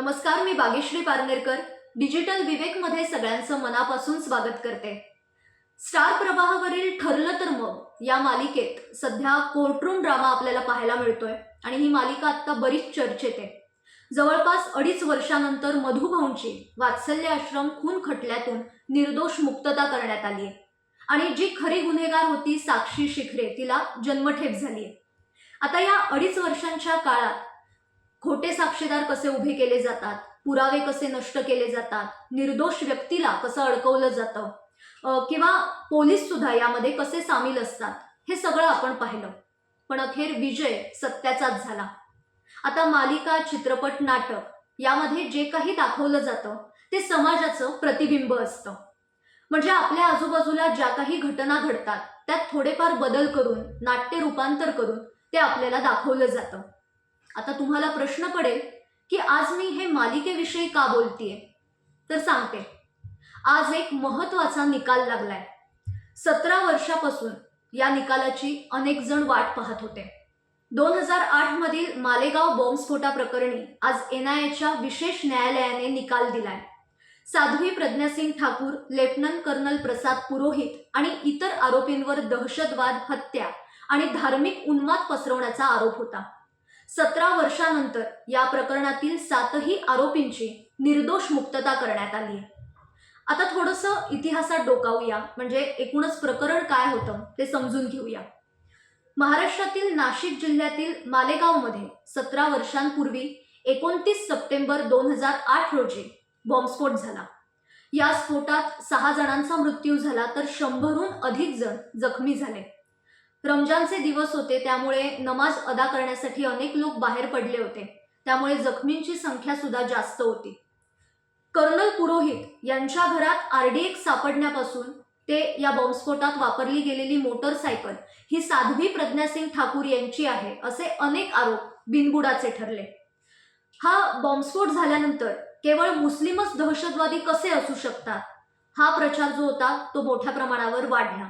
नमस्कार मी बागेश्री पारनेरकर. डिजिटल विवेकमध्ये सगळ्यांचं मनापासून स्वागत करते. स्टार प्रवाहावरील ठरलं तर मग या मालिकेत सध्या कोर्टरूम ड्रामा आपल्याला पाहायला मिळतोय आणि ही मालिका आता बरीच चर्चेत आहे. जवळपास अडीच वर्षानंतर मधुभाऊंची वात्सल्य आश्रम खून खटल्यातून निर्दोष मुक्तता करण्यात आली आहे. आणि जी खरी गुन्हेगार होती साक्षी शिखरे तिला जन्मठेप झाली आहे. आता या अडीच वर्षांच्या काळात खोटे साक्षीदार कसे उभे केले जातात? पुरावे कसे नष्ट केले जातात? निर्दोष व्यक्तीला कसं अडकवलं जातं? किंवा पोलीस सुद्धा यामध्ये कसे सामील असतात? हे सगळं आपण पाहिलं. पण अखेर विजय सत्याचाच झाला. आता मालिका चित्रपट नाटक यामध्ये जे काही दाखवलं जातं ते समाजाचं प्रतिबिंब असतं. म्हणजे आपल्या आजूबाजूला ज्या काही घटना घडतात त्यात थोडेफार बदल करून नाट्य रूपांतर करून ते आपल्याला दाखवलं जातं. आता तुम्हाला प्रश्न पडेल की आज मी हे मालिकेविषयी का बोलतीये? तर सांगते. आज एक महत्त्वाचा निकाल लागलाय. सतरा वर्षापासून या निकालाची अनेक जण वाट पाहत होते. दोन हजार आठ मधील मालेगाव बॉम्बस्फोटा प्रकरणी आज एन आय एच्या विशेष न्यायालयाने निकाल दिलाय. साध्वी प्रज्ञासिंग ठाकूर लेफ्टनंट कर्नल प्रसाद पुरोहित आणि इतर आरोपींवर दहशतवाद हत्या आणि धार्मिक उन्माद पसरवण्याचा आरोप होता. सतरा वर्षानंतर या प्रकरणातील सातही आरोपींची निर्दोष मुक्तता करण्यात आली आहे. आता थोडंसं इतिहासात डोकावूया म्हणजे एकूणच प्रकरण काय होतं ते समजून घेऊया. महाराष्ट्रातील नाशिक जिल्ह्यातील मालेगावमध्ये सतरा वर्षांपूर्वी एकोणतीस सप्टेंबर दोन हजार आठ रोजी बॉम्बस्फोट झाला. या स्फोटात सहा जणांचा मृत्यू झाला तर शंभरहून अधिक जण जखमी झाले. रमजानचे दिवस होते त्यामुळे नमाज अदा करण्यासाठी अनेक लोक बाहेर पडले होते. त्यामुळे जखमींची संख्या सुद्धा जास्त होती. कर्नल पुरोहित यांच्या घरात आरडीएक्स सापडण्यापासून ते या बॉम्बस्फोटात वापरली गेलेली मोटरसायकल ही साध्वी प्रज्ञासिंग ठाकूर यांची आहे असे अनेक आरोप बिनबुडाचे ठरले. हा बॉम्बस्फोट झाल्यानंतर केवळ मुस्लिमच दहशतवादी कसे असू शकतात? हा प्रचार जो होता तो मोठ्या प्रमाणावर वाढला.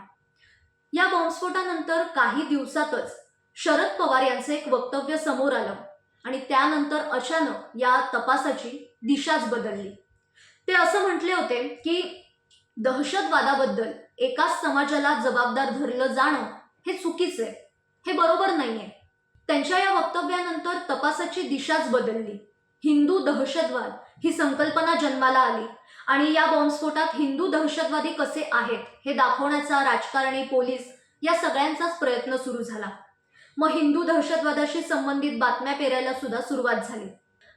या बॉम्बस्फोटानंतर काही दिवसातच शरद पवार यांचं एक वक्तव्य समोर आलं आणि त्यानंतर अचानक या तपासाची दिशाच बदलली. ते असं म्हटले होते की दहशतवादाबद्दल एकाच समाजाला जबाबदार धरलं जाणं हे चुकीचं आहे. हे बरोबर नाहीये. त्यांच्या या वक्तव्यानंतर तपासाची दिशाच बदलली. हिंदू दहशतवाद ही संकल्पना जन्माला आली. आणि या बॉम्बस्फोटात हिंदू दहशतवादी कसे आहेत हे दाखवण्याचा राजकारणी पोलीस या सगळ्यांचाच प्रयत्न सुरू झाला. मग हिंदू दहशतवादाशी संबंधित बातम्या पेरायला सुद्धा सुरुवात झाली.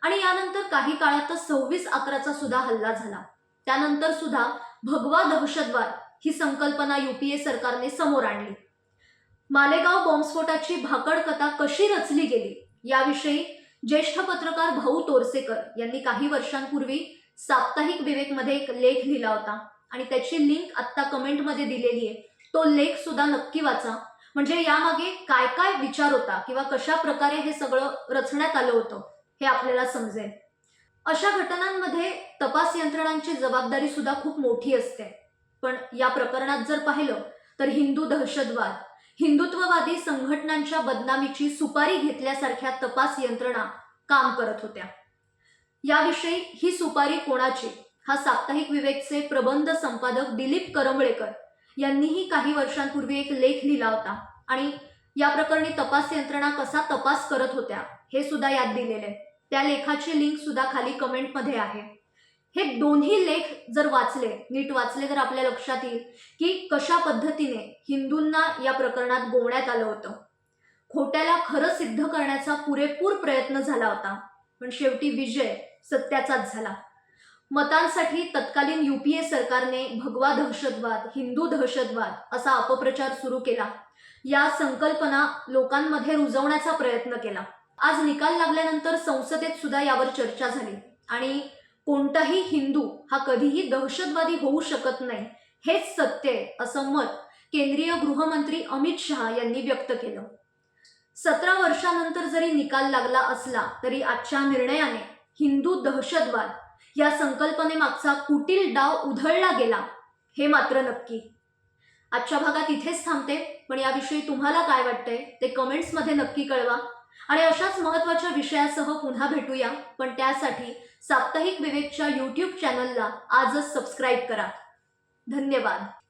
आणि यानंतर काही काळातच सव्वीस अकराचा सुद्धा हल्ला झाला. त्यानंतर सुद्धा भगवा दहशतवाद ही संकल्पना युपीए सरकारने समोर आणली. मालेगाव बॉम्बस्फोटाची भाकड कथा कशी रचली गेली याविषयी ज्येष्ठ पत्रकार भाऊ तोरसेकर यांनी काही वर्षांपूर्वी साप्ताहिक विवेकमध्ये एक लेख लिहिला होता. आणि त्याची लिंक आत्ता कमेंटमध्ये दिलेली आहे. तो लेख सुद्धा नक्की वाचा. म्हणजे यामागे काय काय विचार होता किंवा कशा प्रकारे हे सगळं रचण्यात आलं होतं हे आपल्याला समजेल. अशा घटनांमध्ये तपास यंत्रणांची जबाबदारी सुद्धा खूप मोठी असते. पण या प्रकरणात जर पाहिलं तर हिंदू दहशतवाद हिंदुत्ववादी संघटनांच्या बदनामीची सुपारी घेतल्यासारख्या तपास यंत्रणा काम करत होत्या. याविषयी ही सुपारी कोणाची? हा साप्ताहिक विवेकचे प्रबंध संपादक दिलीप करंबळेकर यांनीही काही वर्षांपूर्वी एक लेख लिहिला होता आणि या प्रकरणी तपास यंत्रणा कसा तपास करत होत्या हे सुद्धा यात दिलेले आहे. त्या लेखाची लिंक सुद्धा खाली कमेंटमध्ये आहे. हे दोन्ही लेख जर वाचले नीट वाचले तर आपल्या लक्षात येईल की कशा पद्धतीने हिंदूंना या प्रकरणात गोवण्यात आलं होतं. खोट्याला खरं सिद्ध करण्याचा पुरेपूर प्रयत्न झाला होता पण शेवटी विजय सत्याचाच झाला. मतांसाठी तत्कालीन युपीए सरकारने भगवा दहशतवाद हिंदू दहशतवाद असा अपप्रचार सुरू केला. या संकल्पना लोकांमध्ये रुजवण्याचा प्रयत्न केला. आज निकाल लागल्यानंतर संसदेत सुद्धा यावर चर्चा झाली आणि कोणताही हिंदू हा कधीही दहशतवादी होऊ शकत नाही हेच सत्य आहे असं मत केंद्रीय गृहमंत्री अमित शहा यांनी व्यक्त केलं. सतरा वर्षानंतर जरी निकाल लागला असला तरी आजच्या निर्णयाने हिंदू दहशतवाद या संकल्पनेमागचा कुटील डाव उधळला गेला हे मात्र नक्की. आजच्या भागात इथेच थांबते पण याविषयी तुम्हाला काय वाटतंय ते कमेंट्समध्ये नक्की कळवा. आणि अशाच महत्त्वाच्या विषयासह पुन्हा भेटूया. पण त्यासाठी साप्ताहिक विवेकच्या यूट्यूब चॅनलला आजच सबस्क्राईब करा. धन्यवाद.